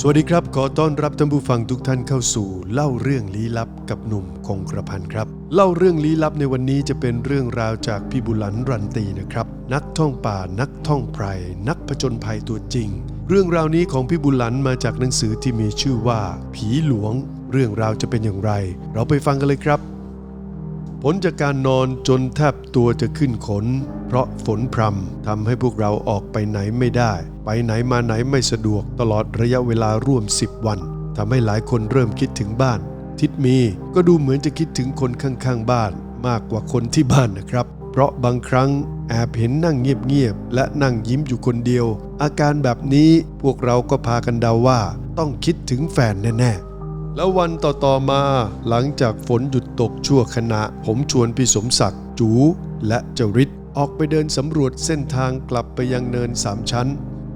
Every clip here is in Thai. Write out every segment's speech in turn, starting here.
สวัสดีครับ ขอต้อนรับท่านผู้ฟังทุกท่านเข้าสู่ เล่าเรื่องลี้ลับกับหนุ่มคงกระพันครับ เล่าเรื่องลี้ลับในวันนี้จะเป็นเรื่องราวจากพี่บุหลันรันตีนะครับ นักท่องป่านักท่องไพรนักผจญภัยตัวจริง เรื่องราวนี้ของพี่บุหลันมาจากหนังสือที่มีชื่อว่า ผีหลวง เรื่องราวจะเป็นอย่างไร เราไปฟังกันเลยครับ ผลจากการนอนจนแทบตัวจะขึ้นขน เพราะฝนพรำทำให้พวกเราออกไปไหนไม่ได้ ไปไหนมาไหนไม่สะดวกตลอดระยะเวลาร่วม 10 วันทำให้หลายคนเริ่มคิดถึงบ้าน ทิดมีก็ดูเหมือนจะคิดถึงคนข้างๆ บ้านมากกว่าคนที่บ้านนะครับ เพราะบางครั้งแอบเห็นนั่งเงียบๆและนั่งยิ้มอยู่คนเดียว อาการแบบนี้พวกเราก็พากันเดาว่า ต้องคิดถึงแฟนแน่ๆ แล้ววันต่อๆมาหลังจากฝนหยุดตกชั่วขณะ ผมชวนพี่สมศักดิ์จูและเจ้าฤทธิ์ออกไปเดินสำรวจเส้นทางกลับไปยังเนินสามชั้น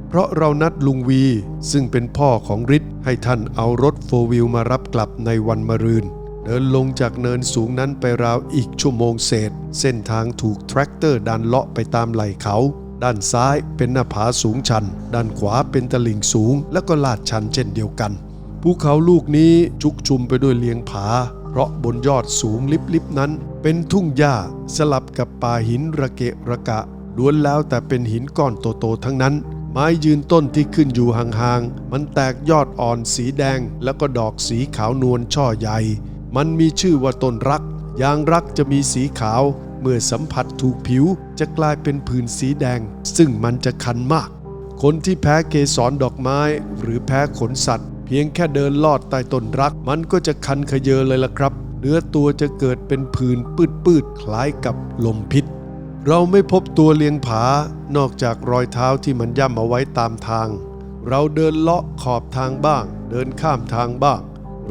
เพราะเรานัดลุงวี ซึ่งเป็นพ่อของฤทธิ์ให้ท่านเอารถโฟวิลมารับกลับในวันมะรืน เดินลงจากเนินสูงนั้นไปราวอีกชั่วโมงเศษ เส้นทางถูกแทรกเตอร์ดันเลาะไปตามไหล่เขา ด้านซ้ายเป็นหน้าผาสูงชัน ด้านขวาเป็นตลิ่งสูง และก็ลาดชันเช่นเดียวกัน ภูเขาลูกนี้ชุกชุมไปด้วยเลียงผา เพราะบนยอดสูงลิบๆนั้น เป็นทุ่งหญ้าสลับกับป่าหินระเกะระกะล้วนแล้วแต่เป็นหินก้อนโตๆทั้งนั้น ไม้ยืนต้นที่ขึ้นอยู่ห่างๆ มันแตกยอดอ่อนสีแดง แล้วก็ดอกสีขาวนวลช่อใหญ่ มันมีชื่อว่าต้นรัก ยางรักจะมีสีขาว เมื่อสัมผัสถูกผิวจะกลายเป็นผื่นสีแดง ซึ่งมันจะคันมาก คนที่แพ้เกสรดอกไม้ หรือแพ้ขนสัตว์ เพียงแค่เดินลอดใต้ต้นรัก มันก็จะคันขยเยอเลยล่ะครับ เนื้อตัวจะเกิดเป็นผื่นปืดๆคล้ายกับลมพิษ เราไม่พบตัวเลียงผานอกจากรอยเท้าที่มันย่ำเอาไว้ตามทาง เราเดินเลาะขอบทางบ้าง เดินข้ามทางบ้าง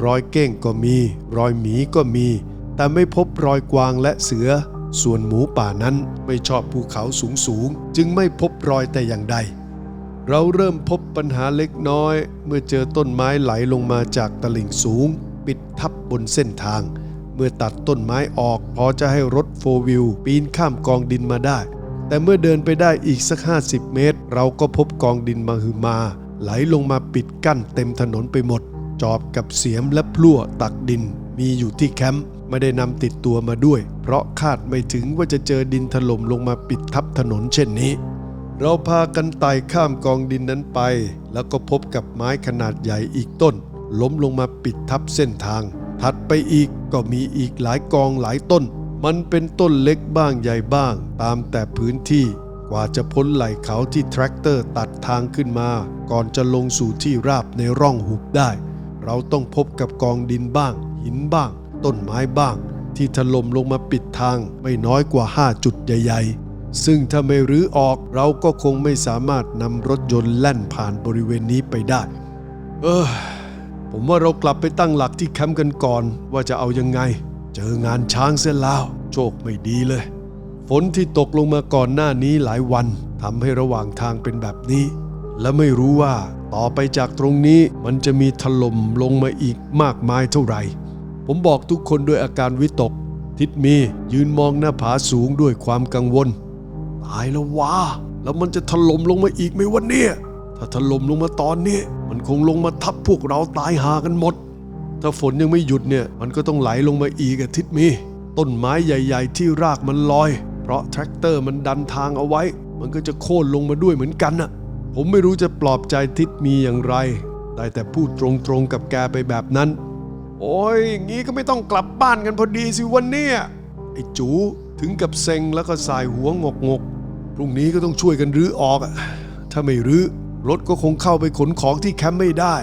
รอยเก้งก็มี รอยหมีก็มี แต่ไม่พบรอยกวางและเสือ ส่วนหมูป่านั้นไม่ชอบภูเขาสูงสูงๆจึงไม่พบรอยแต่อย่างใด เราเริ่มพบปัญหาเล็กน้อย เมื่อเจอต้นไม้ไหลลงมาจากตลิ่งสูง ปิดทับบนเส้นทาง เมื่อตัดต้นไม้ออกพอจะให้รถโฟร์วิลปีนข้ามกองดินมาได้ แต่เมื่อเดินไปได้อีกสัก 50 เมตร เราก็พบกองดินมาหือมา ไหลลงมาปิดกั้นเต็มถนนไปหมด จอบกับเสียมและพลั่วตักดิน มีอยู่ที่แคมป์ไม่ได้นำติดตัวมาด้วย เพราะคาดไม่ถึงว่าจะเจอดินถล่มลงมาปิดทับถนนเช่นนี้ เราพากันไต่ข้ามกองดินนั้นไป แล้วก็พบกับไม้ขนาดใหญ่อีกต้น ล้มลงมาปิดทับเส้นทาง ถัดไปอีกก็มีอีกหลายกองหลายต้น มันเป็นต้นเล็กบ้างใหญ่บ้าง ตามแต่พื้นที่ กว่าจะพ้นไหล่เขาที่แทรกเตอร์ตัดทางขึ้นมา ก่อนจะลงสู่ที่ราบในร่องหุบได้ เราต้องพบกับกองดินบ้าง หินบ้าง ต้นไม้บ้าง ที่ถล่มลงมาปิดทางไม่น้อยกว่า 5 จุดใหญ่ ๆ ซึ่งถ้าไม่รื้อออกเราก็คงไม่สามารถนำรถยนต์แล่นผ่านบริเวณนี้ไปได้ เออ ผมว่าเรากลับไปตั้งหลักที่แคมป์กันก่อนว่าจะเอายังไง เจองานช้างเสียแล้ว โชคไม่ดีเลย ฝนที่ตกลงมาก่อนหน้านี้หลายวันทำให้ระหว่างทางเป็นแบบนี้ และไม่รู้ว่าต่อไปจากตรงนี้มันจะมีถล่มลงมาอีกมากมายเท่าไหร่ ผมบอกทุกคนด้วยอาการวิตก ทิดมียืนมองหน้าผาสูงด้วยความกังวล ตายแล้ววะแล้วมันจะถล่มลงมาอีกไหมวันนี้ถ้าถล่มลงมาตอนนี้ มันคงลงมาทับพวกเราตายหากันหมด ถ้าฝนยังไม่หยุดเนี่ย มันก็ต้องไหลลงมาอีกอะทิดมี ต้นไม้ใหญ่ ๆ ที่รากมันลอย เพราะแทรกเตอร์มันดันทางเอาไว้ มันก็จะโค่นลงมาด้วยเหมือนกันน่ะ ผมไม่รู้จะปลอบใจทิดมีอย่างไร ได้แต่พูดตรงๆกับแกไปแบบนั้น โอ้ยอย่างงี้ก็ไม่ต้องกลับบ้านกันพอดีสิวันเนี้ยไอ้จูถึงกับเซ็งแล้วก็สายหัวงกงก พรุ่งนี้ก็ต้องช่วยกันรื้อออกอะถ้าไม่รื้อรถก็คงเข้าไปขนของที่แคมป์ไม่ได้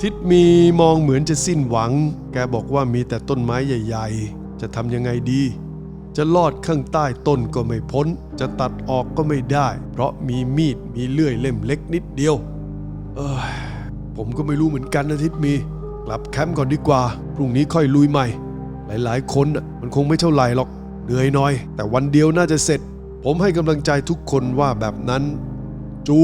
ทิดมีมองเหมือนจะสิ้นหวัง แกบอกว่ามีแต่ต้นไม้ใหญ่ ๆ จะทำยังไงดี จะลอดข้างใต้ต้นก็ไม่พ้น จะตัดออกก็ไม่ได้ เพราะมีมีดมีเลื่อยเล่มเล็กนิดเดียว เออผมก็ไม่รู้เหมือนกันนะทิดมี กลับแคมป์ก่อนดีกว่า พรุ่งนี้ค่อยลุยใหม่ หลายๆ คนน่ะมันคงไม่เท่าไหร่หรอก เหนื่อยหน่อย แต่วันเดียวน่าจะเสร็จ ผมให้กำลังใจทุกคนว่าแบบนั้น จู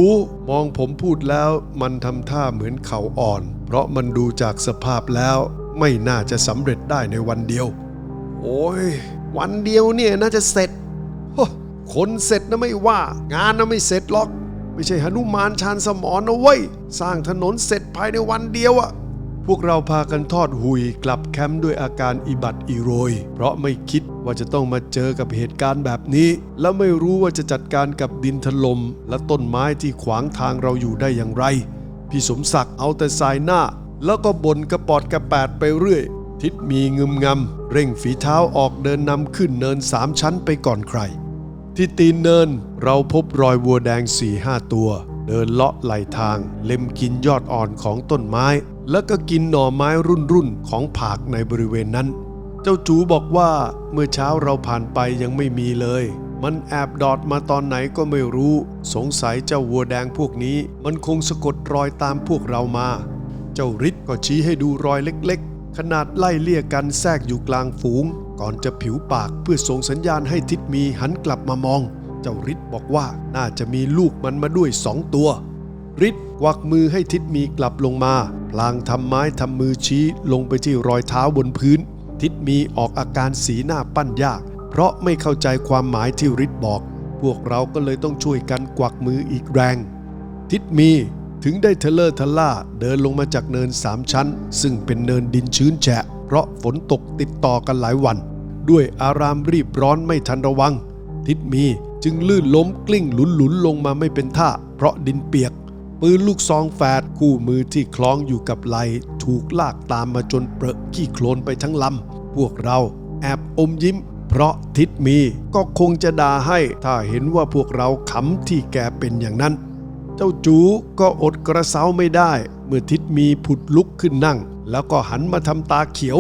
มองผมพูดแล้วมันทำท่าเหมือนเข่าอ่อน เพราะมันดูจากสภาพแล้วไม่น่าจะสำเร็จได้ในวันเดียว โอ้ย วันเดียวเนี่ยน่าจะเสร็จคนเสร็จนะไม่ว่า งานนะไม่เสร็จหรอก ไม่ใช่หนุมานชานสมรนะเว้ย สร้างถนนเสร็จภายในวันเดียวอะ พวกเราพากันทอดหุยกลับแคมป์ด้วยอาการอิบัดอิโรย เพราะไม่คิดว่าจะต้องมาเจอกับเหตุการณ์แบบนี้ และไม่รู้ว่าจะจัดการกับดินถลม่มและต้นไม้ที่ขวางทางเราอยู่ได้อย่างไร พี่สมศักดิ์เอาแต่สายหน้า แล้วก็บ่นกระปอดกระแปดไปเรื่อย ทิศมีงึมงำเร่งฝีเท้าออกเดินนำขึ้นเนินสามชั้นไปก่อนใคร ที่ตีนเนินเราพบรอยวัวแดงสี่ห้าตัว เดินเลาะไหลทาง เล็มกินยอดอ่อนของต้นไม้ แล้วก็กินหน่อไม้รุ่นรุ่นของผากในบริเวณนั้น เจ้าจูบอกว่าเมื่อเช้าเราผ่านไปยังไม่มีเลย มันแอบดอดมาตอนไหนก็ไม่รู้ สงสัยเจ้าวัวแดงพวกนี้ มันคงสะกดรอยตามพวกเรามา เจ้าฤทธิ์ก็ชี้ให้ดูรอยเล็กๆ ขนาดไล่เลี่ยกันแทรกอยู่กลางฝูง ก่อนจะผิวปากเพื่อส่งสัญญาณให้ทิดมีหันกลับมามอง จ้าฤทธิ์บอกว่าน่าจะมีลูกมันมาด้วยสองตัวฤทธิ์กวักมือให้ทิดมีกลับลงมา พลางทำไม้ทำมือชี้ลงไปที่รอยเท้าบนพื้น ทิดมีออกอาการสีหน้าปั้นยาก เพราะไม่เข้าใจความหมายที่ฤทธิ์บอก พวกเราก็เลยต้องช่วยกันกวักมืออีกแรง ทิดมีถึงได้เทเลอร์ทล่าเดินลงมาจากเนินสามชั้น ซึ่งเป็นเนินดินชื้นแฉะ เพราะฝนตกติดต่อกันหลายวัน ด้วยอารามรีบร้อนไม่ทันระวัง ทิดมี จึงลื่นล้มกลิ้งหลุนๆลงมาไม่เป็นท่า เพราะดินเปียก ปืนลูกซองแฝดคู่มือที่คล้องอยู่กับไหลถูกลากตามมาจนเปรอะขี้โคลนไปทั้งลำพวกเราแอบอมยิ้ม เพราะทิดมีก็คงจะด่าให้ถ้าเห็นว่าพวกเราขำที่แกเป็นอย่างนั้น เจ้าจูก็อดกระเซาไม่ได้ เมื่อทิดมีผุดลุกขึ้นนั่ง แล้วก็หันมาทำตาเขียว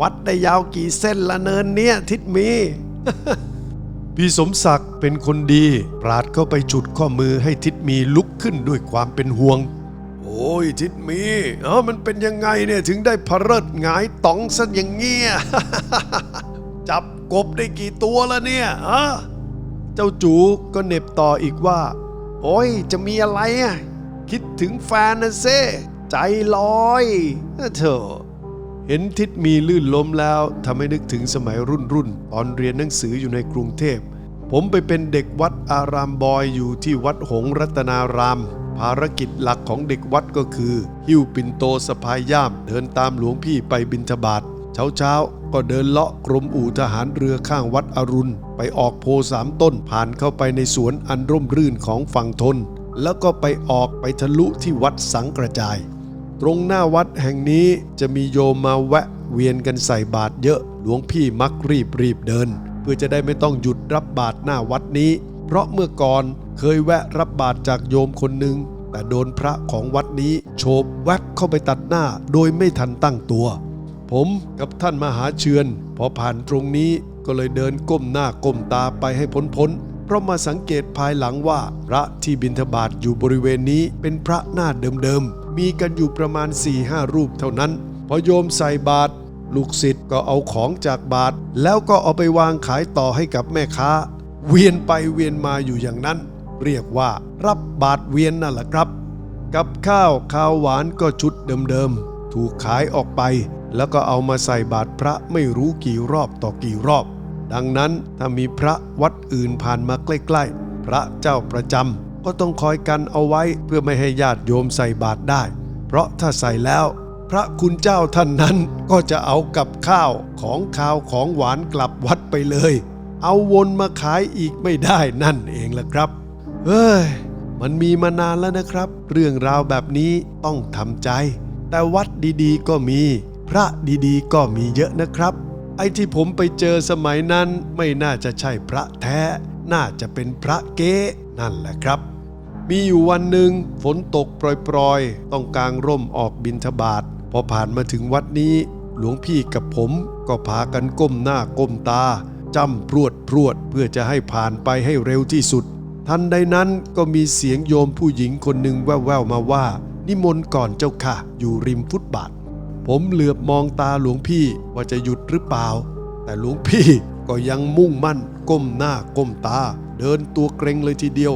วัดได้ยาวกี่เส้นละเนินเนี่ยทิดมี พี่สมศักดิ์เป็นคนดี ปราดเข้าไปจุดข้อมือให้ทิดมีลุกขึ้นด้วยความเป็นห่วง โอ้ยทิดมีเออมันเป็นยังไงเนี่ยถึงได้พะเริดหงายต๋องซะอย่างเงี้ย จับกบได้กี่ตัวแล้วเนี่ยฮะเจ้าจูก็เหน็บต่ออีกว่า โอ้ยจะมีอะไรอะคิดถึงแฟนนะเซ่ใจลอยเถอะ เห็นทิดมีลื่นล้มแล้วทำให้นึกถึงสมัยรุ่นรุ่นตอนเรียนหนังสืออยู่ในกรุงเทพ ผมไปเป็นเด็กวัดอารามบอยอยู่ที่วัดหงรัตนาราม ภารกิจหลักของเด็กวัดก็คือ หิ้วปิ่นโตสะพายย่ามเดินตามหลวงพี่ไปบิณฑบาตเช้าเช้าๆก็เดินเลาะกรมอู่ทหารเรือข้างวัดอรุณ ไปออกโพสามต้นผ่านเข้าไปในสวนอันร่มรื่นของฝั่งทน แล้วก็ไปออกไปทะลุที่วัดสังกระจาย ตรงหน้าวัดแห่งนี้จะมีโยมมาแวะเวียนกันใส่บาตรเยอะ หลวงพี่มักรีบรีบเดิน เพื่อจะได้ไม่ต้องหยุดรับบาตรหน้าวัดนี้ เพราะเมื่อก่อนเคยแวะรับบาตรจากโยมคนหนึ่งแต่โดนพระของวัดนี้โฉบแวบเข้าไปตัดหน้าโดยไม่ทันตั้งตัว ผมกับท่านมหาเชือน พอผ่านตรงนี้ก็เลยเดินก้มหน้าก้มตาไปให้พ้นพ้นเพราะมาสังเกตภายหลังว่า พระที่บิณฑบาตอยู่บริเวณนี้เป็นพระหน้าเดิมๆ มีกันอยู่ประมาณ4ี่ห้ารูปเท่านั้น พอโยมใส่บาตรลูกศิษย์ก็เอาของจากบาตรแล้วก็เอาไปวางขายต่อให้กับแม่ค้า เวียนไปเวียนมาอยู่อย่างนั้น เรียกว่ารับบาตรเวียนนั่นแหละครับ กับข้าวข้าวหวานก็ชุดเดิมๆถูกขายออกไป แล้วก็เอามาใส่บาตรพระไม่รู้กี่รอบต่อกี่รอบ ดังนั้นถ้ามีพระวัดอื่นผ่านมาใกล้ ๆ พระเจ้าประจำ ก็ต้องคอยกันเอาไว้เพื่อไม่ให้ญาติโยมใส่บาตรได้ เพราะถ้าใส่แล้ว พระคุณเจ้าท่านนั้นก็จะเอากับข้าวของข้าวของหวานกลับวัดไปเลย เอาวนมาขายอีกไม่ได้นั่นเองล่ะครับเฮ้ยมันมีมานานแล้วนะครับ เรื่องราวแบบนี้ต้องทำใจ แต่วัดดีๆก็มี พระดีๆก็มีเยอะนะครับ ไอ้ที่ผมไปเจอสมัยนั้นไม่น่าจะใช่พระแท้ น่าจะเป็นพระเก๊นั่นแหละครับ มีอยู่วันหนึ่งฝนตกโปรยๆ ต้องกางร่มออกบินทบาทพอผ่านมาถึงวัดนี้ หลวงพี่กับผมก็พากันก้มหน้าก้มตาจ้ำพรวดพรวดเพื่อจะให้ผ่านไปให้เร็วที่สุด ทันใดนั้นก็มีเสียงโยมผู้หญิงคนหนึ่งแว่วๆมาว่า นิมนต์ก่อนเจ้าค่ะ อยู่ริมฟุตบาท ผมเหลือบมองตาหลวงพี่ว่าจะหยุดหรือเปล่า แต่หลวงพี่ก็ยังมุ่งมั่น ก้มหน้าก้มตา เดินตัวเกรงเลยทีเดียว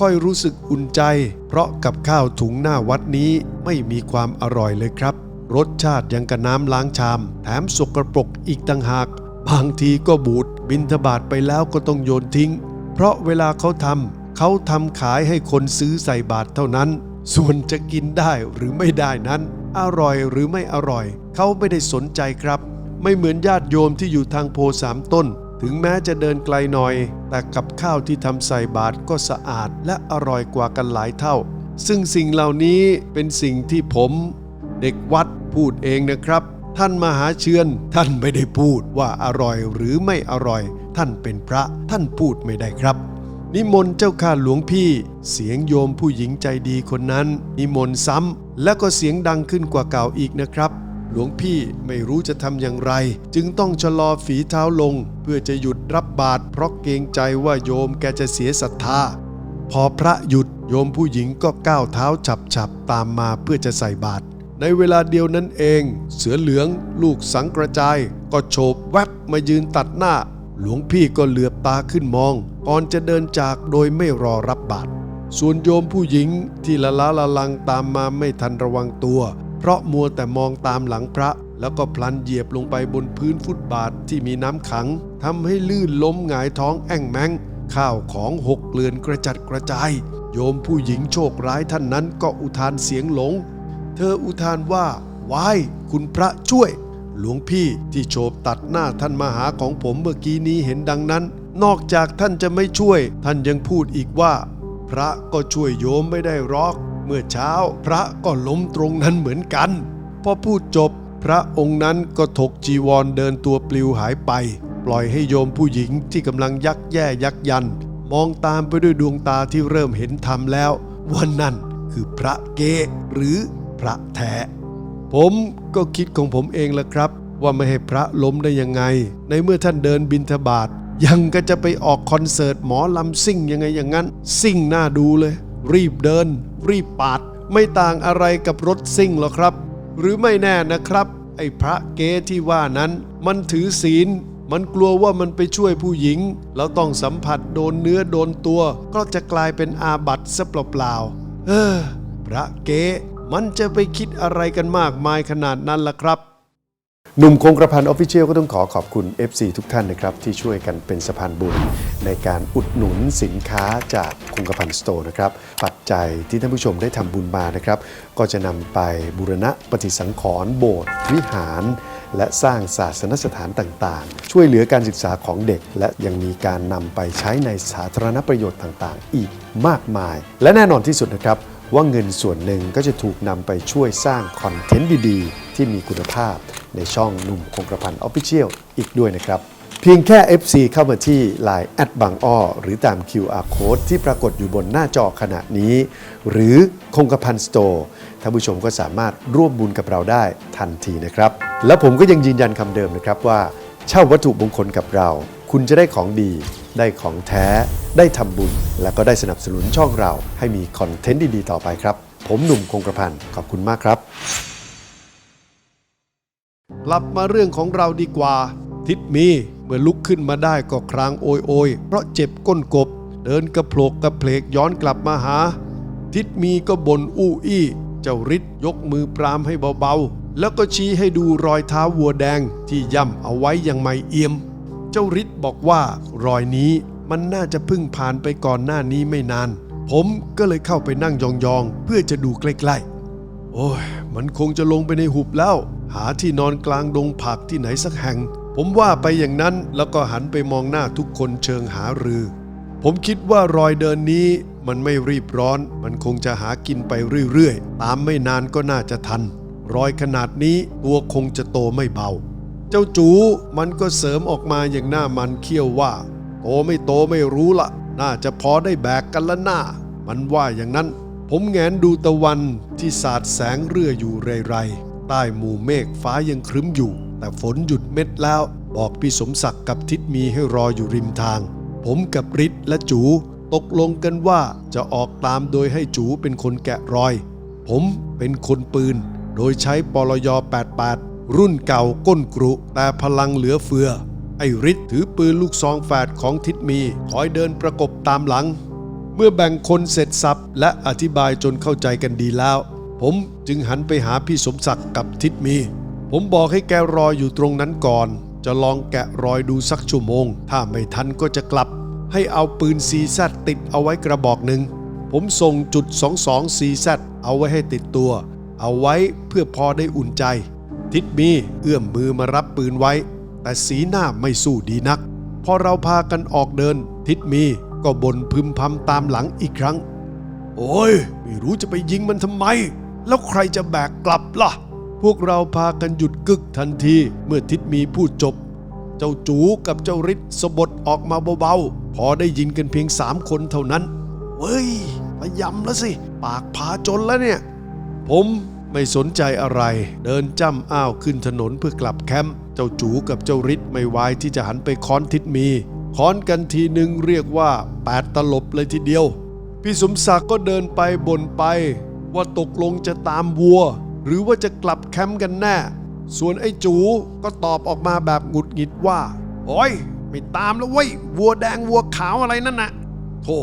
ค่อยรู้สึกอุ่นใจ เพราะกับข้าวถุงหน้าวัดนี้ไม่มีความอร่อยเลยครับ รสชาติยังกับน้ำล้างชาม แถมสกรปรกอีกต่างหาก บางทีก็บูดบินทบาทไปแล้วก็ต้องโยนทิ้ง เพราะเวลาเขาทำเขาทำขายให้คนซื้อใส่บาตรเท่านั้น ส่วนจะกินได้หรือไม่ได้นั้น อร่อยหรือไม่อร่อย เขาไม่ได้สนใจครับ ไม่เหมือนญาติโยมที่อยู่ทางโพสามต้น ถึงแม้จะเดินไกลหน่อย แต่กับข้าวที่ทำใส่บาตรก็สะอาดและอร่อยกว่ากันหลายเท่า ซึ่งสิ่งเหล่านี้เป็นสิ่งที่ผม เด็กวัดพูดเองนะครับ ท่านมหาเชือนท่านไม่ได้พูดว่าอร่อยหรือไม่อร่อย ท่านเป็นพระท่านพูดไม่ได้ครับนิมนต์เจ้าข้าหลวงพี่ เสียงโยมผู้หญิงใจดีคนนั้น นิมนต์ซ้ำแล้วก็เสียงดังขึ้นกว่าเก่าอีกนะครับ หลวงพี่ไม่รู้จะทำอย่างไร จึงต้องชะลอฝีเท้าลง เพื่อจะหยุดรับบาตรเพราะเกรงใจว่าโยมแกจะเสียศรัทธา พอพระหยุดโยมผู้หญิงก็ก้าวเท้าฉับๆตามมาเพื่อจะใส่บาตรในเวลาเดียวนั้นเอง เสือเหลืองลูกสังกระจาย ก็โฉบแวบมายืนตัดหน้า หลวงพี่ก็เหลือบตาขึ้นมอง ก่อนจะเดินจากโดยไม่รอรับบาตรส่วนโยมผู้หญิงที่ละล้าละลังตามมาไม่ทันระวังตัว ราะมัวแต่มองตามหลังพระ แล้วก็พลันเหยียบลงไปบนพื้นฟุตบาทที่มีน้ำขังทำให้ลื่นล้มหงายท้องแอ่งแมงข้าวของหกเกลื่อนกระจัดกระจาย โยมผู้หญิงโชคร้ายท่านนั้นก็อุทานเสียงหลง เธออุทานว่าวายคุณพระช่วย หลวงพี่ที่โฉบตัดหน้าท่านมหาของผมเมื่อกี้นี้เห็นดังนั้น นอกจากท่านจะไม่ช่วย ท่านยังพูดอีกว่า พระก็ช่วยโยมไม่ได้หรอก เมื่อเช้าพระก็ล้มตรงนั้นเหมือนกัน พอพูดจบ พระองค์นั้นก็ถกจีวรเดินตัวปลิวหายไป ปล่อยให้โยมผู้หญิงที่กำลังยักแย่ยักยัน มองตามไปด้วยดวงตาที่เริ่มเห็นธรรมแล้วว่านั่นคือพระเกหรือพระแท้ผมก็คิดของผมเองละครับ ว่าไม่ให้พระล้มได้ยังไง ในเมื่อท่านเดินบินทบาทยังก็จะไปออกคอนเสิร์ตหมอลำซิ่งยังไงอย่างนั้น ซิ่งหน้าดูเลย รีบเดิน รีบปาด ไม่ต่างอะไรกับรถซิ่งหรอกครับ หรือไม่แน่นะครับ ไอ้พระเกที่ว่านั้น มันถือศีล มันกลัวว่ามันไปช่วยผู้หญิง แล้วต้องสัมผัสโดนเนื้อโดนตัว ก็จะกลายเป็นอาบัติซะเปล่าๆเออ พระเกมันจะไปคิดอะไรกันมากมายขนาดนั้นล่ะครับ หนุ่มคงกระพันออฟฟิเชียลก็ต้องขอขอบคุณ FC ทุกท่านนะครับ ที่ช่วยกันเป็นสะพานบุญ ในการอุดหนุนสินค้าจากคงกระพันสโตร์นะครับ ปัจจัยที่ท่านผู้ชมได้ทำบุญมานะครับ ก็จะนำไปบูรณะปฏิสังขรณ์โบสถ์วิหาร และสร้างศาสนสถานต่างๆ ช่วยเหลือการศึกษาของเด็ก และยังมีการนำไปใช้ในสาธารณประโยชน์ต่างๆ อีกมากมาย และแน่นอนที่สุดนะครับ ว่าเงินส่วนหนึ่งก็จะถูกนำไปช่วยสร้างคอนเทนต์ดีๆ ที่มีคุณภาพในช่องหนุ่มคงกระพันออฟฟิเชียลอีกด้วยนะครับ เพียงแค่ FC เข้ามาที่ Line แอดบางอ้อหรือตาม QR Code ที่ปรากฏอยู่บนหน้าจอขณะนี้ หรือคงกระพันสโตร์ท่านผู้ชมก็สามารถร่วมบุญกับเราได้ทันทีนะครับ และผมก็ยังยืนยันคำเดิมนะครับว่า เช่าวัตถุมงคลกับเรา คุณจะได้ของดี ได้ของแท้ ได้ทำบุญ และก็ได้สนับสนุนช่องเรา ให้มีคอนเทนต์ดีๆ ต่อไปครับ ผมหนุ่มคงกระพันขอบคุณมากครับ กลับมาเรื่องของเราดีกว่า ทิดมีเมื่อลุกขึ้นมาได้ก็ครางโอยโอยเพราะเจ็บก้นกบ เดินกระโผลกกระเพลกย้อนกลับมาหา ทิดมีก็บ่นอู้อี้ เจ้าฤทธิ์ยกมือปรามให้เบาๆ แล้วก็ชี้ให้ดูรอยเท้าวัวแดงที่ย่ำเอาไว้อย่างไม่เอี่ยม จ้าฤทธิ์บอกว่ารอยนี้มันน่าจะพิ่งผ่านไปก่อนหน้านี้ไม่นาน ผมก็เลยเข้าไปนั่งยองๆ เพื่อจะดูใกล้ๆ โอ้ย มันคงจะลงไปในหุบแล้ว หาที่นอนกลางดงผักที่ไหนสักแห่ง ผมว่าไปอย่างนั้นแล้วก็หันไปมองหน้าทุกคนเชิงหารือ ผมคิดว่ารอยเดินนี้มันไม่รีบร้อน มันคงจะหากินไปเรื่อยๆ ตามไม่นานก็น่าจะทัน รอยขนาดนี้ตัวคงจะโตไม่เบา เจ้าจูมันก็เสริมออกมาอย่างหน้ามันเขี้ยวว่า โตไม่โตไม่รู้ละน่าจะพอได้แบกกันละหน้า มันว่าอย่างนั้น ผมแงนดูตะวันที่สาดแสงเรื่ออยู่ไรๆใต้หมู่เมฆฟ้ายังครึ้มอยู่ แต่ฝนหยุดเม็ดแล้ว บอกพี่สมศักดิ์กับทิดมีให้รออยู่ริมทาง ผมกับฤทธิ์และจูตกลงกันว่าจะออกตามโดยให้จูเป็นคนแกะรอย ผมเป็นคนปืน โดยใช้ปลย 88 รุ่นเก่าก้นกรุแต่พลังเหลือเฟือ ไอ้ฤทธิ์ถือปืนลูกซองแฝดของทิดมีคอยเดินประกบตามหลัง เมื่อแบ่งคนเสร็จสับและอธิบายจนเข้าใจกันดีแล้ว ผมจึงหันไปหาพี่สมศักดิ์กับทิดมี ผมบอกให้แกรออยู่ตรงนั้นก่อน จะลองแกะรอยดูสักชั่วโมง ถ้าไม่ทันก็จะกลับ ให้เอาปืน CZ ติดเอาไว้กระบอกหนึ่งผมส่งจุด 22 CZ เอาไว้ให้ติดตัว เอาไว้เพื่อพอได้อุ่นใจ ทิดมีเอื้อมมือมารับปืนไว้ แต่สีหน้าไม่สู้ดีนัก พอเราพากันออกเดิน ทิดมีก็บ่นพึมพำตามหลังอีกครั้ง โอ้ย ไม่รู้จะไปยิงมันทำไม แล้วใครจะแบกกลับล่ะ พวกเราพากันหยุดกึกทันทีเมื่อทิดมีพูดจบ เจ้าจูกับเจ้าฤทธิ์สะบดออกมาเบาๆ พอได้ยินกันเพียงสามคนเท่านั้นเว้ยพยำแล้วสิ ปากพาจนแล้วเนี่ย ผม ไม่สนใจอะไร เดินจ้ำอ้าวขึ้นถนนเพื่อกลับแคมป์เจ้าจูกับเจ้าฤทธิ์ไม่ไวายที่จะหันไปค้อนทิดมีค้อนกันทีหนึ่งเรียกว่าแปดตลบเลยทีเดียว พี่สมศักดิ์ก็เดินไปบ่นไป ว่าตกลงจะตามวัว หรือว่าจะกลับแคมป์กันแน่ ส่วนไอ้จูก็ตอบออกมาแบบหงุดหงิดว่าโอ้ยไม่ตามแล้วเว้ยวัวแดงวัวขาวอะไรนั่นน่ะโธ่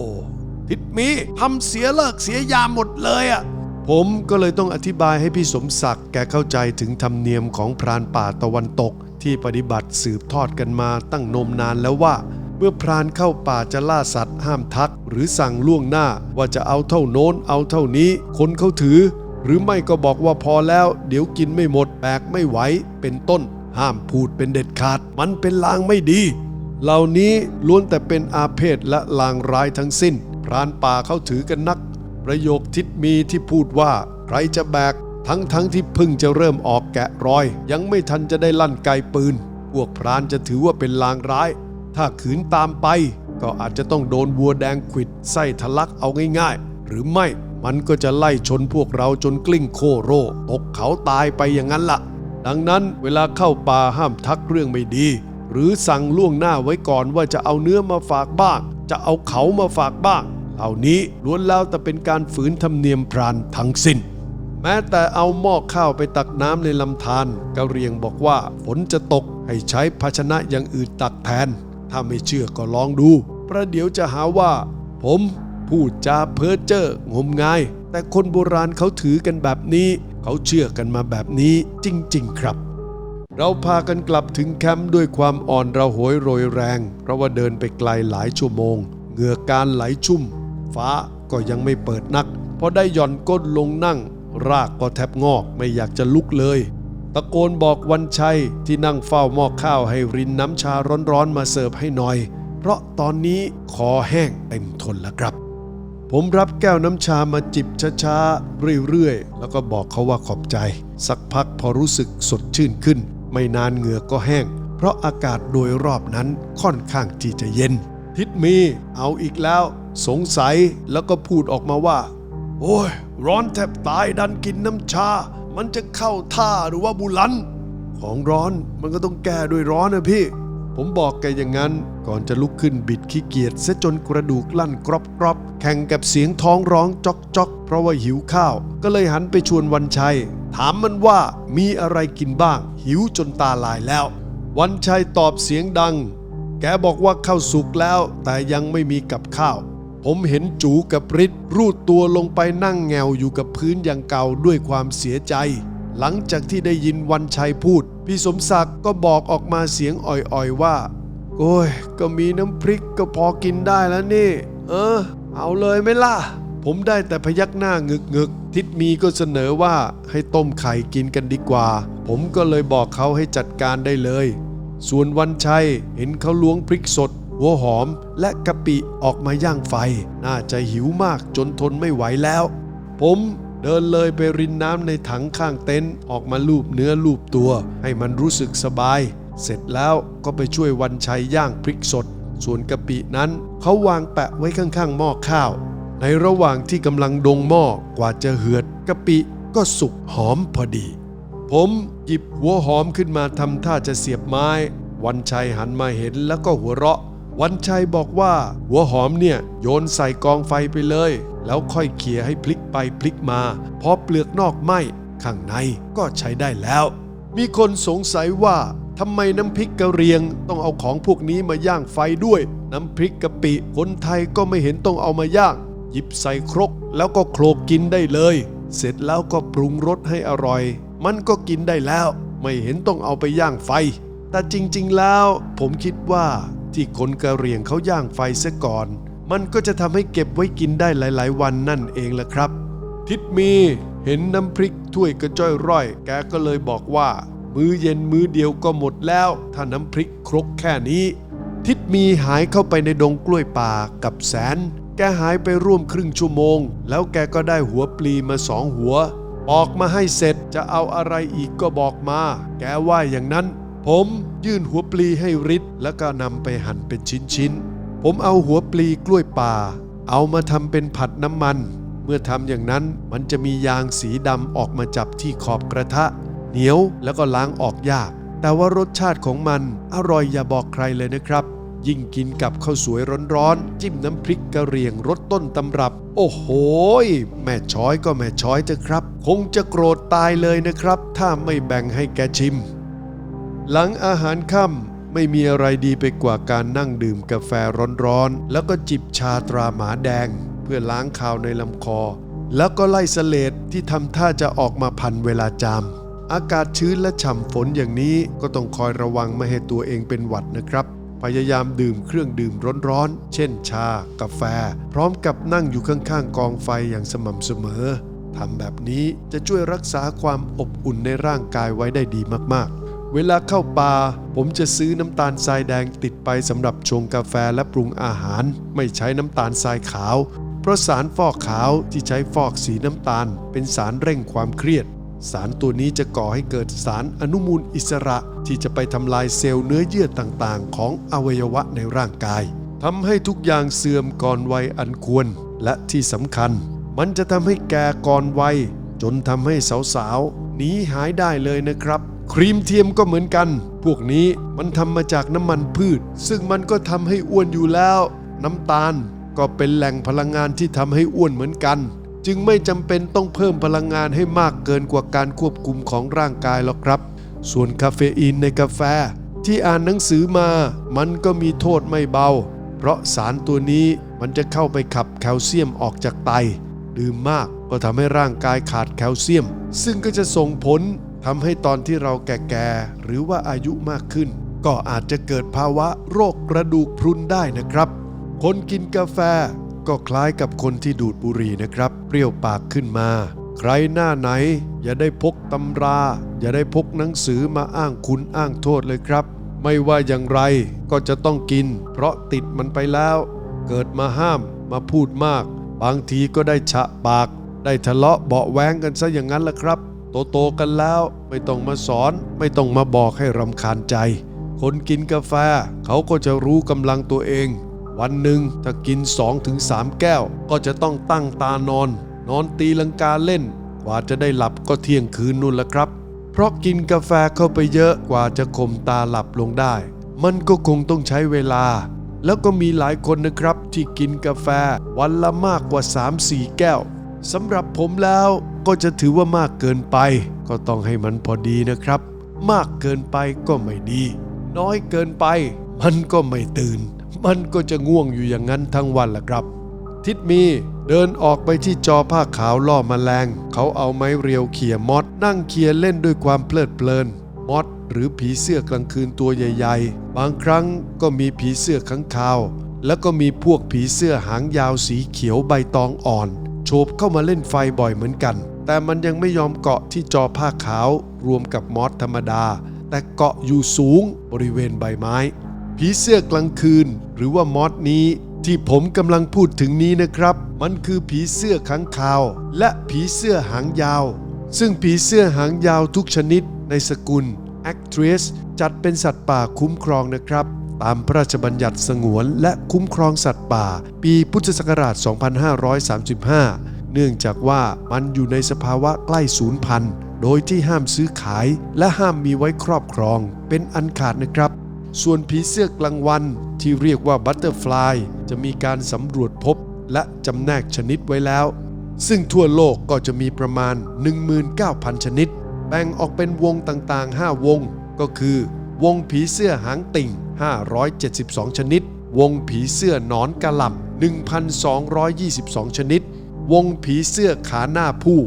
ทิดมีทำเสียเลิกเสียยามหมดเลยอะ่ะ ผมก็เลยต้องอธิบายให้พี่สมศักดิ์แกเข้าใจถึงธรรมเนียมของพรานป่าตะวันตก ที่ปฏิบัติสืบทอดกันมาตั้งนมนานแล้วว่า เมื่อพรานเข้าป่าจะล่าสัตว์ห้ามทัก หรือสั่งล่วงหน้าว่าจะเอาเท่าโน้นเอาเท่านี้ คนเขาถือ หรือไม่ก็บอกว่าพอแล้ว เดี๋ยวกินไม่หมดแบกไม่ไหวเป็นต้น ห้ามพูดเป็นเด็ดขาด มันเป็นลางไม่ดี เหล่านี้ล้วนแต่เป็นอาเพศและลางร้ายทั้งสิ้นพรานป่าเขาถือกันนัก ประโยคทิศมีที่พูดว่า ใครจะแบก ทั้งทั้งที่เพึ่งจะเริ่มออกแกะรอย ยังไม่ทันจะได้ลั่นไกปืน พวกพรานจะถือว่าเป็นลางร้าย ถ้าขืนตามไป ก็อาจจะต้องโดนวัวแดงขิดไส้ทะลักเอาง่ายๆ หรือไม่มันก็จะไล่ชนพวกเราจนกลิ้งโคโรตกเขาตายไปอย่างนั้นละ่ะ ดังนั้นเวลาเข้าป่าห้ามทักเรื่องไม่ดี หรือสั่งล่วงหน้าไว้ก่อนว่าจะเอาเนื้อมาฝากบ้าง จะเอาเขามาฝากบ้าง เหล่านี้ล้วนแล้วแต่เป็นการฝืนธรรมเนียมพรานทั้งสิ้น แม้แต่เอาหม้อข้าวไปตักน้ำในลำธารกะเรียงบอกว่าฝนจะตกให้ใช้ภาชนะอย่างอื่นตักแทน ถ้าไม่เชื่อก็ลองดู ประเดี๋ยวจะหาว่า ผมพูดจาเพ้อเจ้องมงาย แต่คนโบราณเขาถือกันแบบนี้ เขาเชื่อกันมาแบบนี้จริง ๆ ครับเราพากันกลับถึงแคมป์ด้วยความอ่อนระหวยโรยแรง เพราะว่าเดินไปไกลหลายชั่วโมง เหงื่อการไหลชุ่ม ฟ้าก็ยังไม่เปิดนักพอได้หย่อนก้นลงนั่ง รากก็แทบงอกไม่อยากจะลุกเลย ตะโกนบอกวันชัยที่นั่งเฝ้าหม้อข้าวให้รินน้ำชาร้อนๆมาเสิร์ฟให้หน่อย เพราะตอนนี้คอแห้งเต็มทนแล้วครับ ผมรับแก้วน้ำชามาจิบช้าๆเรื่อยๆแล้วก็บอกเขาว่าขอบใจ สักพักพอรู้สึกสดชื่นขึ้น ไม่นานเหงื่อก็แห้ง เพราะอากาศโดยรอบนั้นค่อนข้างที่จะเย็นทิดมีเอาอีกแล้ว สงสัยแล้วก็พูดออกมาว่า โอ้ย ร้อนแทบตายดันกินน้ำชา มันจะเข้าท่าหรือว่าบุลัน ของร้อนมันก็ต้องแก้ด้วยร้อนนะพี่ ผมบอกแกอย่างนั้น ก่อนจะลุกขึ้นบิดขี้เกียจเสียจนกระดูกลั่นกรอบกรอบแข่งกับเสียงท้องร้องจอกจอกเพราะว่าหิวข้าว ก็เลยหันไปชวนวันชัย ถามมันว่ามีอะไรกินบ้าง หิวจนตาลายแล้ว วันชัยตอบเสียงดัง แกบอกว่าข้าวสุกแล้ว แต่ยังไม่มีกับข้าว ผมเห็นจูกับฤทธิ์รูดตัวลงไปนั่งแงวอยู่กับพื้นอย่างเก่าด้วยความเสียใจ หลังจากที่ได้ยินวันชัยพูด พี่สมศักดิ์ก็บอกออกมาเสียงอ่อยๆว่า โอ้ย ก็มีน้ำพริกก็พอกินได้แล้วนี่ เออ เอาเลยไหมล่ะ ผมได้แต่พยักหน้างึกงึกทิดมีก็เสนอว่าให้ต้มไข่กินกันดีกว่า ผมก็เลยบอกเขาให้จัดการได้เลย ส่วนวันชัยเห็นเขาล้วงพริกสด หัวหอมและกะปิออกมาย่างไฟ น่าจะหิวมากจนทนไม่ไหวแล้ว ผมเดินเลยไปรินน้ำในถังข้างเต็นท์ออกมาลูบเนื้อลูบตัว ให้มันรู้สึกสบาย เสร็จแล้วก็ไปช่วยวันชัยย่างพริกสด ส่วนกะปินั้นเขาวางแปะไว้ข้างๆหม้อข้าว ในระหว่างที่กำลังดงหม้อกว่าจะเหือดกะปิก็สุกหอมพอดี ผมหยิบหัวหอมขึ้นมาทำท่าจะเสียบไม้ วันชัยหันมาเห็นแล้วก็หัวเราะ วันชัยบอกว่า หัวหอมเนี่ยโยนใส่กองไฟไปเลย แล้วค่อยเขี่ยให้พลิกไปพลิกมา พอเปลือกนอกไหม้ข้างในก็ใช้ได้แล้ว มีคนสงสัยว่าทำไมน้ำพริกกะเรียงต้องเอาของพวกนี้มาย่างไฟด้วย น้ำพริกกะปิคนไทยก็ไม่เห็นต้องเอามาย่าง หยิบใส่ครกแล้วก็โคลกกินได้เลย เสร็จแล้วก็ปรุงรสให้อร่อย มันก็กินได้แล้ว ไม่เห็นต้องเอาไปย่างไฟ แต่จริง ๆ แล้ว ผมคิดว่า ที่คนกะเหรี่ยงเขาย่างไฟซะก่อน มันก็จะทำให้เก็บไว้กินได้หลาย ๆ วันนั่นเองล่ะครับ ทิดมีเห็นน้ำพริกถ้วยกระจ้อยร่อย แกก็เลยบอกว่า มื้อเย็นมื้อเดียวก็หมดแล้ว ถ้าน้ำพริกครกแค่นี้ ทิดมีหายเข้าไปในดงกล้วยป่ากับแสน แกหายไปร่วมครึ่งชั่วโมง แล้วแกก็ได้หัวปลีมาสองหัวบอกมาให้เสร็จจะเอาอะไรอีกก็บอกมา แกว่าอย่างนั้น ผมยื่นหัวปลีให้ริดแล้วก็นำไปหั่นเป็นชิ้นๆ ผมเอาหัวปลีกล้วยป่า เอามาทำเป็นผัดน้ำมัน เมื่อทำอย่างนั้นมันจะมียางสีดำออกมาจับที่ขอบกระทะ เหนียวแล้วก็ล้างออกยาก แต่ว่ารสชาติของมันอร่อยอย่าบอกใครเลยนะครับ ยิ่งกินกับข้าวสวยร้อนๆ จิ้มน้ำพริกกะเหรี่ยงรสต้นตำรับ โอ้โหแม่ช้อยก็แม่ช้อยเถอะครับ คงจะโกรธตายเลยนะครับ ถ้าไม่แบ่งให้แกชิม หลังอาหารค่ำไม่มีอะไรดีไปกว่าการนั่งดื่มกาแฟร้อนๆ แล้วก็จิบชาตราหมาแดง เพื่อล้างคาวในลำคอ แล้วก็ไล่เสเลดที่ทำท่าจะออกมาพันเวลาจาม อากาศชื้นและฉ่ำฝนอย่างนี้ก็ต้องคอยระวังไม่ให้ตัวเองเป็นหวัดนะครับพยายามดื่มเครื่องดื่มร้อนๆ เช่นชา กาแฟ พร้อมกับนั่งอยู่ข้างๆ กองไฟอย่างสม่ำเสมอ ทำแบบนี้จะช่วยรักษาความอบอุ่นในร่างกายไว้ได้ดีมากๆ เวลาเข้าป่าผมจะซื้อน้ำตาลทรายแดงติดไปสำหรับชงกาแฟและปรุงอาหาร ไม่ใช้น้ำตาลทรายขาว เพราะสารฟอกขาวที่ใช้ฟอกสีน้ำตาล เป็นสารเร่งความเครียด สารตัวนี้จะก่อให้เกิดสารอนุมูลอิสระที่จะไปทำลายเซลล์เนื้อเยื่อต่างๆ ของอวัยวะในร่างกายทำให้ทุกอย่างเสื่อมก่อนวัยอันควร และที่สำคัญ มันจะทำให้แก่ก่อนวัยจนทำให้สาวๆหนีหายได้เลยนะครับ ครีมเทียมก็เหมือนกัน พวกนี้มันทำมาจากน้ำมันพืช ซึ่งมันก็ทำให้อ้วนอยู่แล้ว น้ำตาลก็เป็นแหล่งพลังงานที่ทำให้อ้วนเหมือนกัน จึงไม่จำเป็นต้องเพิ่มพลังงานให้มากเกินกว่าการควบคุมของร่างกายหรอกครับ ส่วนคาเฟอีนในกาแฟ ที่อ่านหนังสือมา มันก็มีโทษไม่เบา เพราะสารตัวนี้มันจะเข้าไปขับแคลเซียมออกจากไต ดื่มมากก็ทำให้ร่างกายขาดแคลเซียม ซึ่งก็จะส่งผล ทำให้ตอนที่เราแก่ๆหรือว่าอายุมากขึ้น ก็อาจจะเกิดภาวะโรคกระดูกพรุนได้นะครับ คนกินกาแฟก็คล้ายกับคนที่ดูดบุหรี่นะครับ เปรี้ยวปากขึ้นมา ใครหน้าไหน อย่าได้พกตำรา อย่าได้พกหนังสือมาอ้างคุณอ้างโทษเลยครับ ไม่ว่าอย่างไรก็จะต้องกิน เพราะติดมันไปแล้ว เกิดมาห้ามมาพูดมาก บางทีก็ได้ฉะปาก ได้ทะเลาะเบาะแว้งกันซะอย่างนั้นละครับ โตๆกันแล้วไม่ต้องมาสอน ไม่ต้องมาบอกให้รำคาญใจ คนกินกาแฟเขาก็จะรู้กำลังตัวเอง วันหนึ่งถ้ากิน 2-3 แก้ว ก็จะต้องตั้งตานอน นอนตีลังกาเล่น กว่าจะได้หลับก็เที่ยงคืนนู่นละครับ เพราะกินกาแฟเข้าไปเยอะกว่าจะข่มตาหลับลงได้ มันก็คงต้องใช้เวลาแล้วก็มีหลายคนนะครับที่กินกาแฟวันละมากกว่า 3-4 แก้ว สำหรับผมแล้วก็จะถือว่ามากเกินไป ก็ต้องให้มันพอดีนะครับ มากเกินไปก็ไม่ดี น้อยเกินไป มันก็ไม่ตื่น มันก็จะง่วงอยู่อย่างนั้นทั้งวันแหละครับ ทิดมีเดินออกไปที่จอผ้าขาวล่อมแมลง เขาเอาไม้เรียวเขี่ยมอดนั่งเขี่ยเล่นด้วยความเพลิดเพลิน มอดหรือผีเสื้อกลางคืนตัวใหญ่ๆ บางครั้งก็มีผีเสื้อข้างคาว แล้วก็มีพวกผีเสื้อหางยาวสีเขียวใบตองอ่อน โฉบเข้ามาเล่นไฟบ่อยเหมือนกัน แต่มันยังไม่ยอมเกาะที่จอผ้าขาวรวมกับมอสธรรมดา แต่เกาะอยู่สูงบริเวณใบไม้ ผีเสื้อกลางคืน หรือว่ามอสนี้ที่ผมกำลังพูดถึงนี้นะครับ มันคือผีเสื้อขังคาว และผีเสื้อหางยาว ซึ่งผีเสื้อหางยาวทุกชนิดในสกุล Actress จัดเป็นสัตว์ป่าคุ้มครองนะครับ ตามพระราชบัญญัติสงวน และคุ้มครองสัตว์ป่า ปีพุทธศักราช 2535 เนื่องจากว่ามันอยู่ในสภาวะใกล้สูญพันธุ์โดยที่ห้ามซื้อขายและห้ามมีไว้ครอบครอง เป็นอันขาดนะครับ ส่วนผีเสื้อกลางวันที่เรียกว่าบัตเตอร์ฟลายจะมีการสำรวจพบและจำแนกชนิดไว้แล้ว ซึ่งทั่วโลกก็จะมีประมาณ 19,000 ชนิด แบ่งออกเป็นวงต่างๆ 5 วง ก็คือ วงผีเสื้อหางติ่ง 572 ชนิด วงผีเสื้อหนอนกระหล่ำ1,222 ชนิด วงผีเสื้อขาหน้าผู้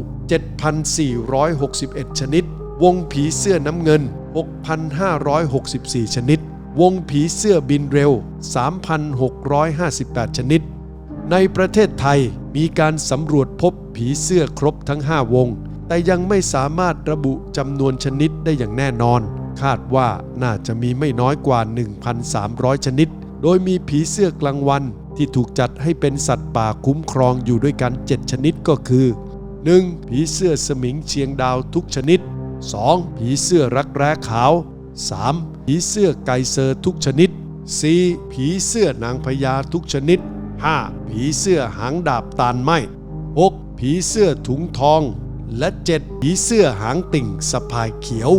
7,461 ชนิด วงผีเสื้อน้ำเงิน 6,564 ชนิดววงผีเสื้อบินเร็ว 3,658 ชนิด ในประเทศไทยมีการสำรวจพบผีเสื้อครบทั้ง 5 วง แต่ยังไม่สามารถระบุจำนวนชนิดได้อย่างแน่นอน คาดว่าน่าจะมีไม่น้อยกว่า 1,300 ชนิด โดยมีผีเสื้อกลางวันที่ถูกจัดให้เป็นสัตว์ป่าคุ้มครองอยู่ด้วยกัน 7 ชนิดก็คือ 1. ผีเสื้อสมิงเชียงดาวทุกชนิด 2. ผีเสื้อรักแร้ขาว 3. ผีเสื้อไกเซอร์ทุกชนิด 4. ผีเสื้อนางพญาทุกชนิด 5. ผีเสื้อหางดาบตานไหม 6. ผีเสื้อถุงทอง และ 7. ผีเสื้อหางติ่งสะพายเขียว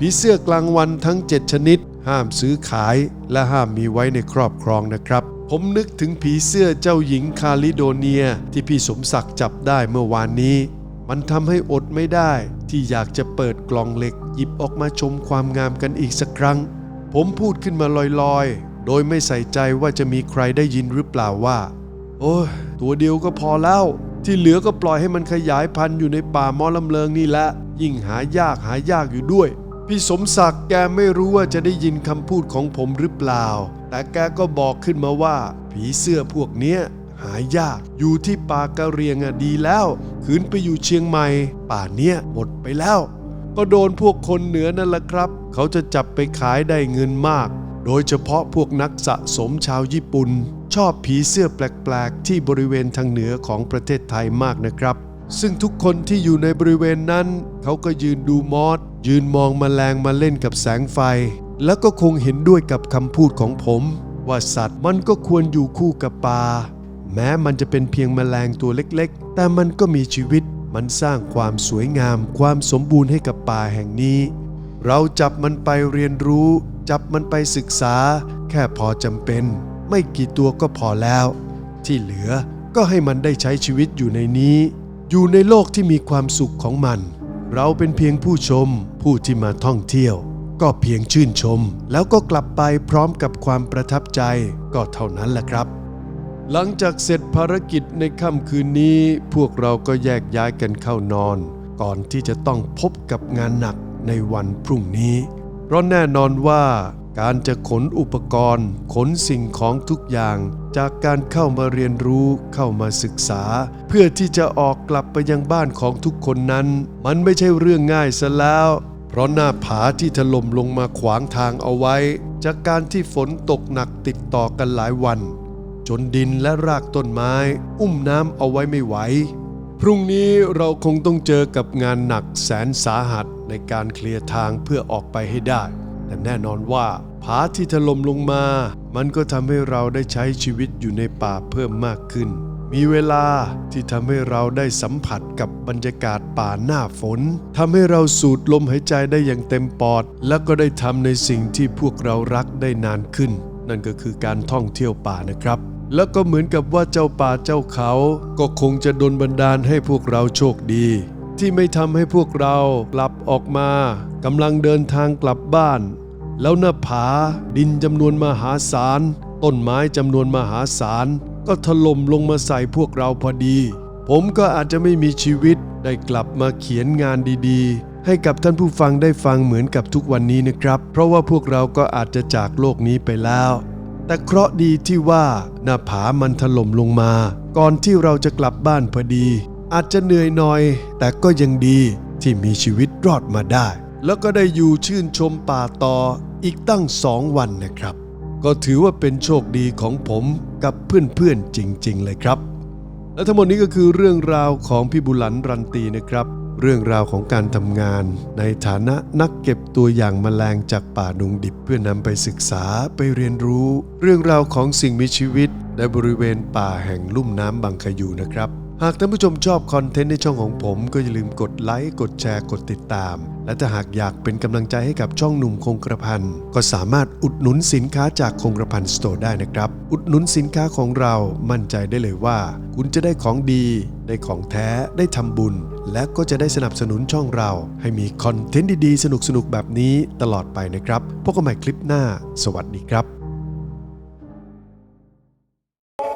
ผีเสื้อกลางวันทั้ง 7 ชนิด ห้ามซื้อขายและห้ามมีไว้ในครอบครองนะครับ ผมนึกถึงผีเสื้อเจ้าหญิงคาลิโดเนียที่พี่สมศักดิ์จับได้เมื่อวานนี้ มันทำให้อดไม่ได้ที่อยากจะเปิดกล่องเหล็กหยิบออกมาชมความงามกันอีกสักครั้ง ผมพูดขึ้นมาลอยๆ โดยไม่ใส่ใจว่าจะมีใครได้ยินหรือเปล่าว่า โอ้ยตัวเดียวก็พอแล้วที่เหลือก็ปล่อยให้มันขยายพันธุ์อยู่ในป่ามอลำเลิงนี่แหละยิ่งหายากหายากอยู่ด้วย พี่สมศักดิ์แกไม่รู้ว่าจะได้ยินคำพูดของผมหรือเปล่า แต่แกก็บอกขึ้นมาว่า ผีเสื้อพวกเนี้ยหายาก อยู่ที่ป่ากะเรียงอะดีแล้ว ขืนไปอยู่เชียงใหม่ ป่าเนี้ยหมดไปแล้ว ก็โดนพวกคนเหนือนั่นแหละครับ เขาจะจับไปขายได้เงินมาก โดยเฉพาะพวกนักสะสมชาวญี่ปุ่น ชอบผีเสื้อแปลกๆ ที่บริเวณทางเหนือของประเทศไทยมากนะครับ ซึ่งทุกคนที่อยู่ในบริเวณนั้น เขาก็ยืนดูมอสยืนมองมแมลงมาเล่นกับแสงไฟ แล้วก็คงเห็นด้วยกับคำพูดของผม ว่าสัตว์มันก็ควรอยู่คู่กับปลาแม้มันจะเป็นเพียงแมลงตัวเล็กๆ แต่มันก็มีชีวิต มันสร้างความสวยงาม ความสมบูรณ์ให้กับป่าแห่งนี้ เราจับมันไปเรียนรู้ จับมันไปศึกษา แค่พอจำเป็น ไม่กี่ตัวก็พอแล้ว ที่เหลือก็ให้มันได้ใช้ชีวิตอยู่ในนี้ อยู่ในโลกที่มีความสุขของมัน เราเป็นเพียงผู้ชม ผู้ที่มาท่องเที่ยว ก็เพียงชื่นชม แล้วก็กลับไปพร้อมกับความประทับใจก็เท่านั้นแหละครับ หลังจากเสร็จภารกิจในค่ำคืนนี้ พวกเราก็แยกย้ายกันเข้านอน ก่อนที่จะต้องพบกับงานหนักในวันพรุ่งนี้ เพราะแน่นอนว่าการจะขนอุปกรณ์ ขนสิ่งของทุกอย่างจากการเข้ามาเรียนรู้เข้ามาศึกษา เพื่อที่จะออกกลับไปยังบ้านของทุกคนนั้น มันไม่ใช่เรื่องง่ายซะแล้ว เพราะหน้าผาที่ถล่มลงมาขวางทางเอาไว้ จากการที่ฝนตกหนักติดต่อกันหลายวัน จนดินและรากต้นไม้ อุ้มน้ำเอาไว้ไม่ไหวพรุ่งนี้เราคงต้องเจอกับงานหนักแสนสาหัสในการเคลียร์ทางเพื่อออกไปให้ได้ แต่แน่นอนว่า ผาที่ถล่มลงมา มันก็ทำให้เราได้ใช้ชีวิตอยู่ในป่าเพิ่มมากขึ้น มีเวลาที่ทำให้เราได้สัมผัสกับบรรยากาศป่าหน้าฝนทำให้เราสูดลมหายใจได้อย่างเต็มปอด และก็ได้ทำในสิ่งที่พวกเรารักได้นานขึ้น นั่นก็คือการท่องเที่ยวป่านะครับแล้วก็เหมือนกับว่าเจ้าป่าเจ้าเขา ก็คงจะดลบันดาลให้พวกเราโชคดี ที่ไม่ทำให้พวกเรากลับออกมากำลังเดินทางกลับบ้าน แล้วหน้าผาดินจำนวนมหาศาล ต้นไม้จำนวนมหาศาล ก็ถล่มลงมาใส่พวกเราพอดี ผมก็อาจจะไม่มีชีวิตได้กลับมาเขียนงานดีๆ ให้กับท่านผู้ฟังได้ฟังเหมือนกับทุกวันนี้นะครับ เพราะว่าพวกเราก็อาจจะจากโลกนี้ไปแล้ว แต่เคราะห์ดีที่ว่าหน้าผามันถล่มลงมา ก่อนที่เราจะกลับบ้านพอดี อาจจะเหนื่อยหน่อย แต่ก็ยังดีที่มีชีวิตรอดมาได้ แล้วก็ได้อยู่ชื่นชมป่าต่อ อีกตั้งสองวันนะครับ ก็ถือว่าเป็นโชคดีของผมกับเพื่อนๆจริง ๆ เลยครับ และทั้งหมดนี้ก็คือเรื่องราวของพี่บุหลันรันตีนะครับ เรื่องราวของการทำงาน ในฐานะนักเก็บตัวอย่างแมลงจากป่าดงดิบเพื่อนำไปศึกษาไปเรียนรู้ เรื่องราวของสิ่งมีชีวิตในบริเวณป่าแห่งลุ่มน้ำบางขยูนะครับ หากท่านผู้ชมชอบคอนเทนต์ในช่องของผม ก็อย่าลืมกดไลค์กดแชร์กดติดตาม และถ้าหากอยากเป็นกำลังใจให้กับช่องหนุ่มคงกระพันก็สามารถอุดหนุนสินค้าจากคงกระพันสโตร์ได้นะครับ อุดหนุนสินค้าของเรามั่นใจได้เลยว่า คุณจะได้ของดี ได้ของแท้ได้ทำบุญ และก็จะได้สนับสนุนช่องเรา ให้มีคอนเทนต์ดีๆ สนุกๆแบบนี้ตลอดไปนะครับพบกันใหม่คลิปหน้า สวัสดีครับ